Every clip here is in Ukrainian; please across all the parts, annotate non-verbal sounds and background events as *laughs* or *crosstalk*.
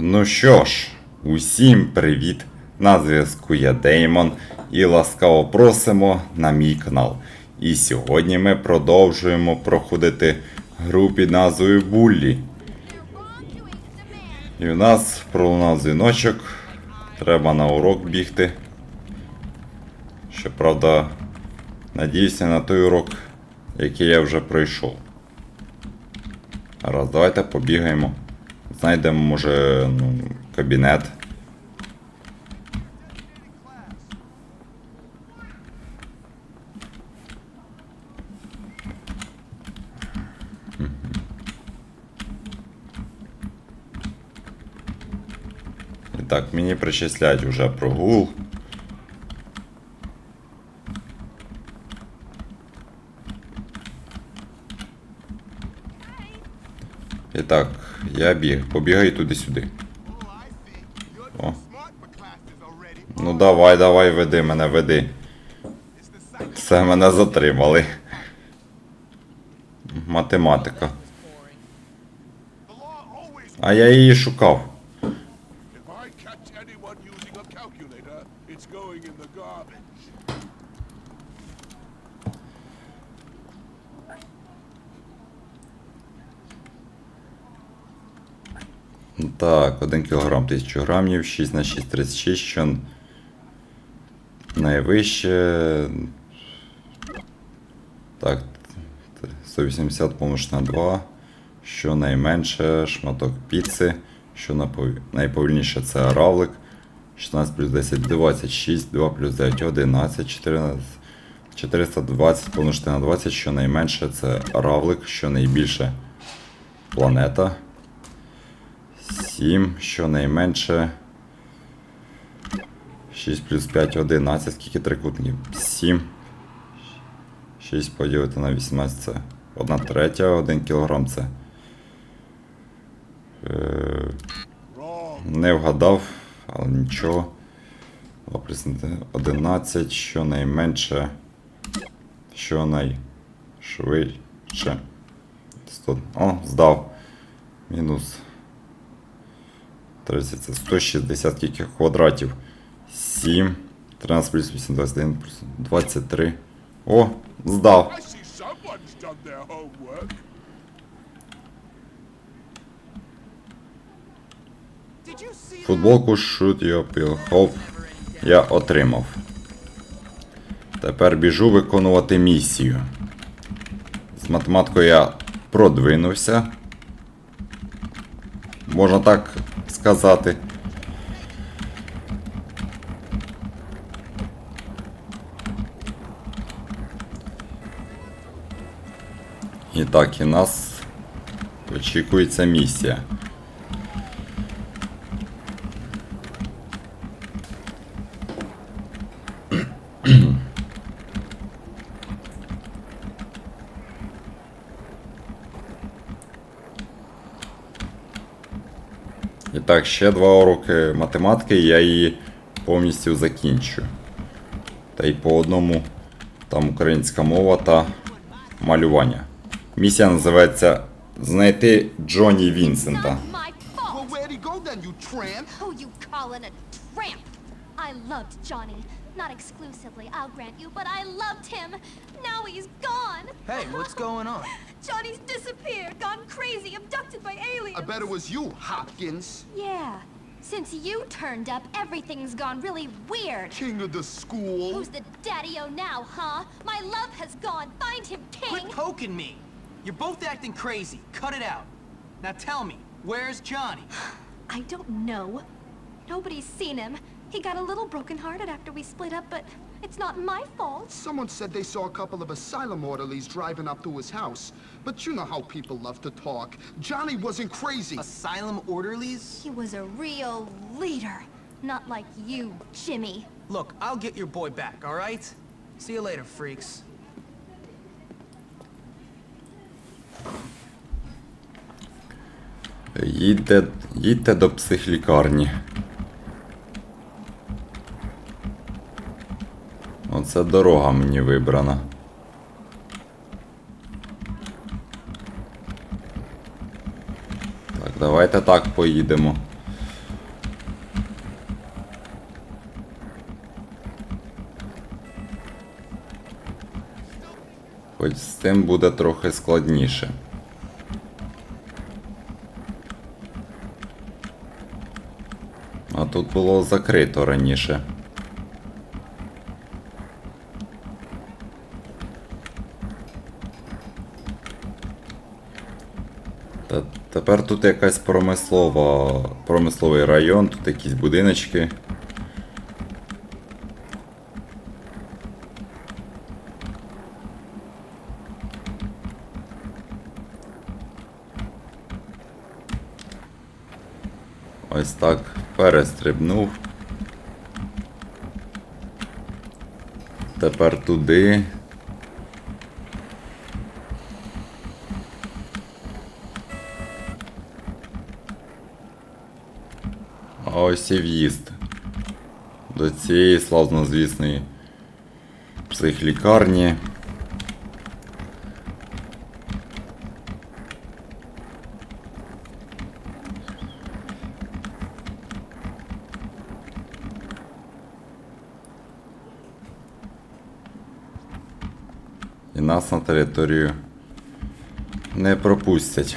Ну що ж, усім привіт! На зв'язку я Деймон і ласкаво просимо на мій канал. І сьогодні ми продовжуємо проходити гру під назвою Буллі. І у нас пролунав дзвіночок. Треба на урок бігти. Щоправда, надіюся на той урок, який я вже пройшов. Раз, давайте побігаємо. Знайдемо, може, ну, кабінет. Так, мені причисляють вже прогул. І так, я біг, побігай туди-сюди. О. Ну давай, давай, веди мене, веди. Все мене затримали. Математика. А я її шукав. Так, 1 кг 1000 грамів, 6 на 6 36, що найвище. Так, 180 помнож на 2. Що найменше шматок піци. Що напов- найповільніше це равлик. 16 плюс 10 26, 2 плюс 9 11, 14, 420 помножити на 20, що найменше це равлик, що найбільше планета. 7, що найменше. 6 плюс 5 11. Скільки трикутників? 7. 6 поділити на 18 це 1 третя, 1 кілограм це. Е, не вгадав, але нічого. 2 плюс 11, що найменше. Що найшвидше. 100. О, здав. Мінус 30 це 160 скільки квадратів. 7. 13 плюс 8, 21 плюс 23. О, здав. Футболку Your Pill Hope я отримав. Тепер біжу виконувати місію. З математикою я продвинувся. Можна так сказати. І так, і нас очікується місія. Так, ще два уроки математики, я її повністю закінчу. Та й по одному там українська мова та малювання. Місія називається Знайти Джонні Вінсента. Not my fault. Well, where'd he go then, you tramp? Who you calling a tramp? I loved Johnny. Not exclusively, I'll grant you, but I loved him. Now he's gone. Hey, what's going on? *laughs* Johnny's disappeared, gone crazy, abducted by aliens. I bet it was you, Hopkins. Yeah. Since you turned up, everything's gone really weird. King of the school. Who's the daddy-o now, huh? My love has gone. Find him, King. Quit poking me. You're both acting crazy. Cut it out. Now tell me, where's Johnny? *sighs* I don't know. Nobody's seen him. He got a little brokenhearted after we split up, but it's not my fault. Someone said they saw a couple of asylum orderlies driving up to his house. But you know how people love to talk. Johnny wasn't crazy. Asylum orderlies? He was a real leader. Not like you, Jimmy. Look, I'll get your boy back, all right? See you later, freaks. Їдьте, їдьте до психлікарні. Це дорога мені вибрана. Так, давайте так поїдемо. Хоч з цим буде трохи складніше. А тут було закрито раніше. Тепер тут якась промислова, промисловий район, тут якісь будиночки. Ось так перестрибнув. Тепер туди. А ось і в'їзд до цієї славнозвісної психлікарні. І нас на територію не пропустять.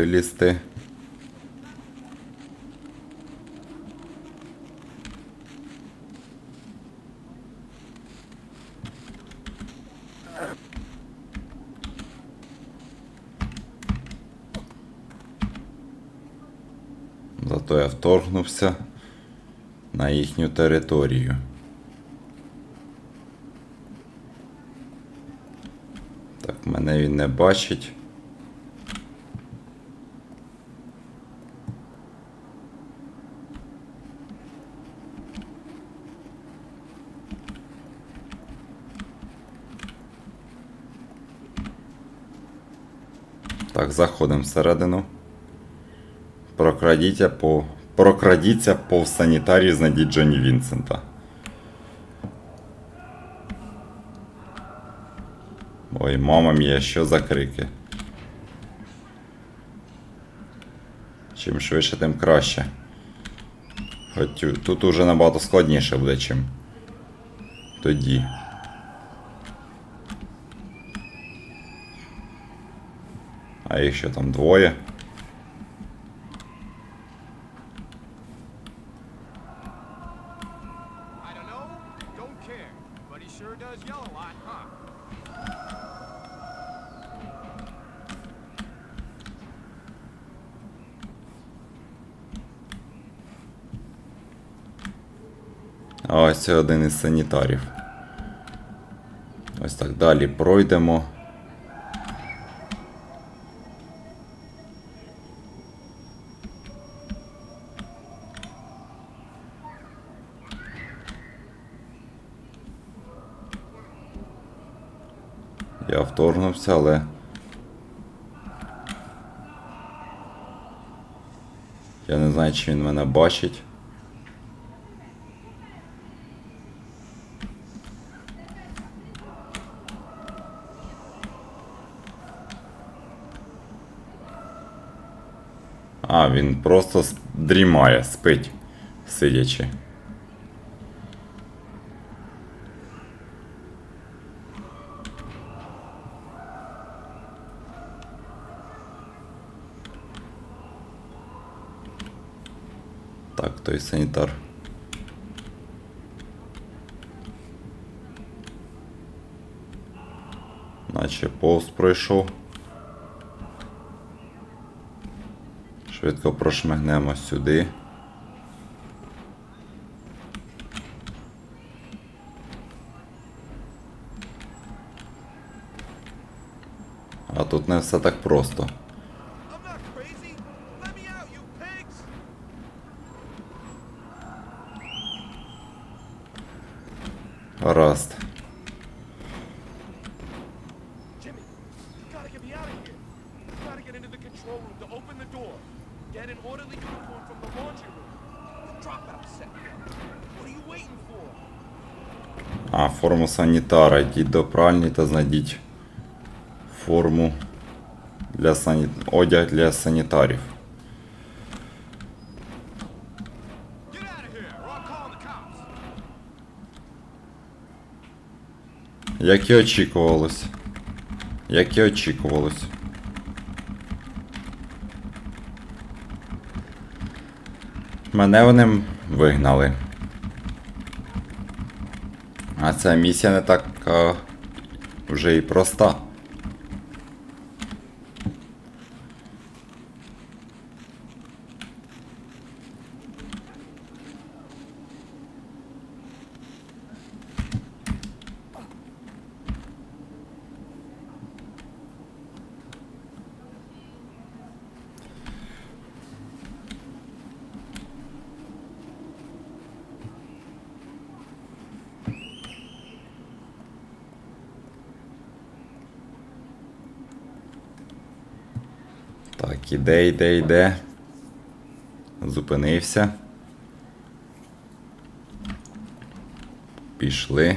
Вилізти. Зато я вторгнувся на їхню територію. Так, мене він не бачить. Так, заходимо всередину. Прокрадіться по. Прокрадіться повз санітарії, знайдіть Джонні Вінсента. Ой, мама мія, що за крики. Чим швидше, тим краще. Хоч тут уже набагато складніше буде, чим тоді. А їх ще там двоє. А ось це один із санітарів. Ось так далі пройдемо. Я вторгнувся, але. Я не знаю, чи він мене бачить. А, він просто дрімає, спить, сидячи. Так, той санітар. Наче повз пройшов. Швидко прошмигнемо сюди. А тут не все так просто. А, форму санітара. Йдіть до пральні та знайдіть форму для сані... одяг для санітарів. Як і очікувалось. Як і очікувалось. Мене вони вигнали. А ця місія не так... вже і проста. Так, іде, іде, іде. Зупинився. Пішли.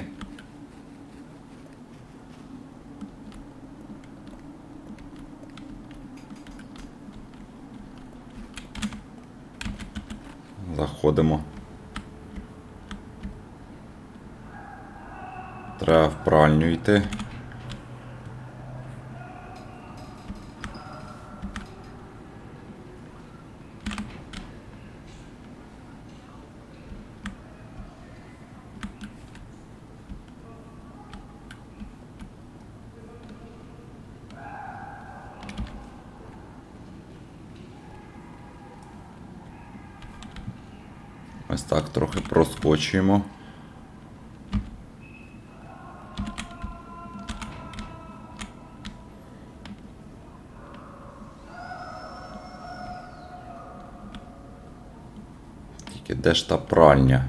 Заходимо. Треба в пральню йти. Ось так трохи проскочуємо. Тільки де ж та пральня?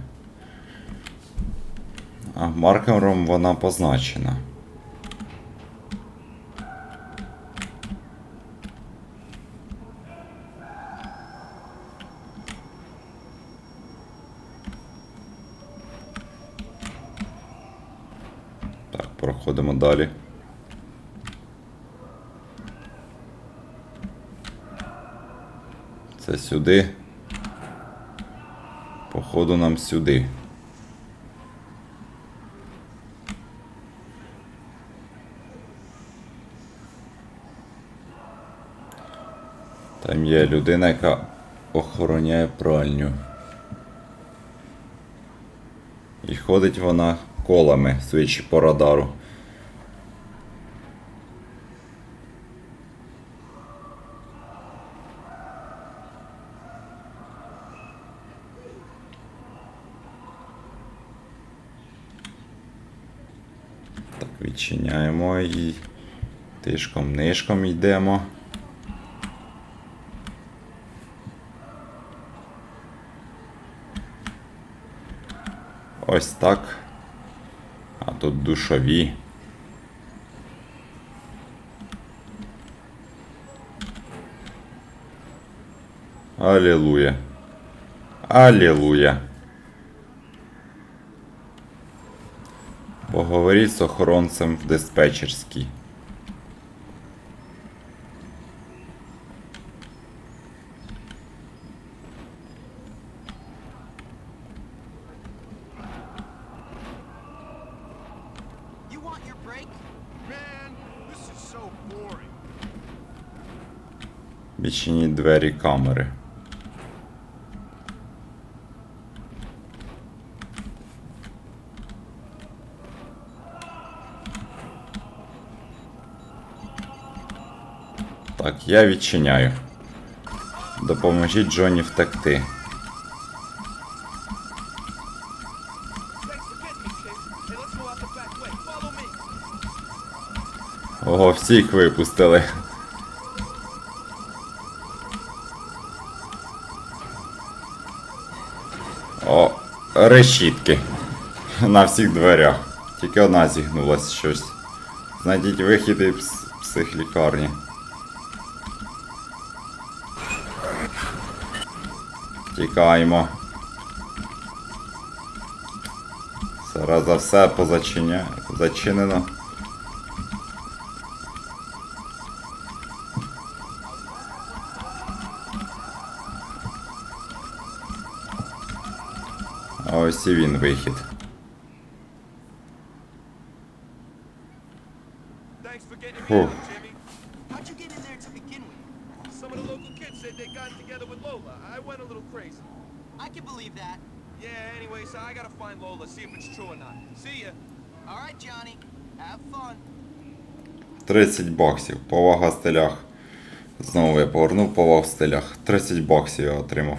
А маркером вона позначена. Так, проходимо далі. Це сюди. Походу нам сюди. Там є людина, яка охороняє пральню. І ходить вона колами, свідчі по радару. Так, відчиняємо і тишком нишком йдемо. Ось так. А тут душові. Аллилуйя. Аллилуйя. Поговоріть з охоронцем в диспетчерській. Відчиніть двері камери. Так, я відчиняю. Допоможіть Джоні втекти. Ого, всіх випустили. О, решітки. На всіх дверях. Тільки одна зігнулась щось. Знайдіть вихід із психлікарні. Тікаємо. Зараз за все позачиня... зачинено. All right, Johnny. Have fun. 30 баксів. Повага в стилях. Знову я повернув повагу в стилях. 30 баксів я отримав.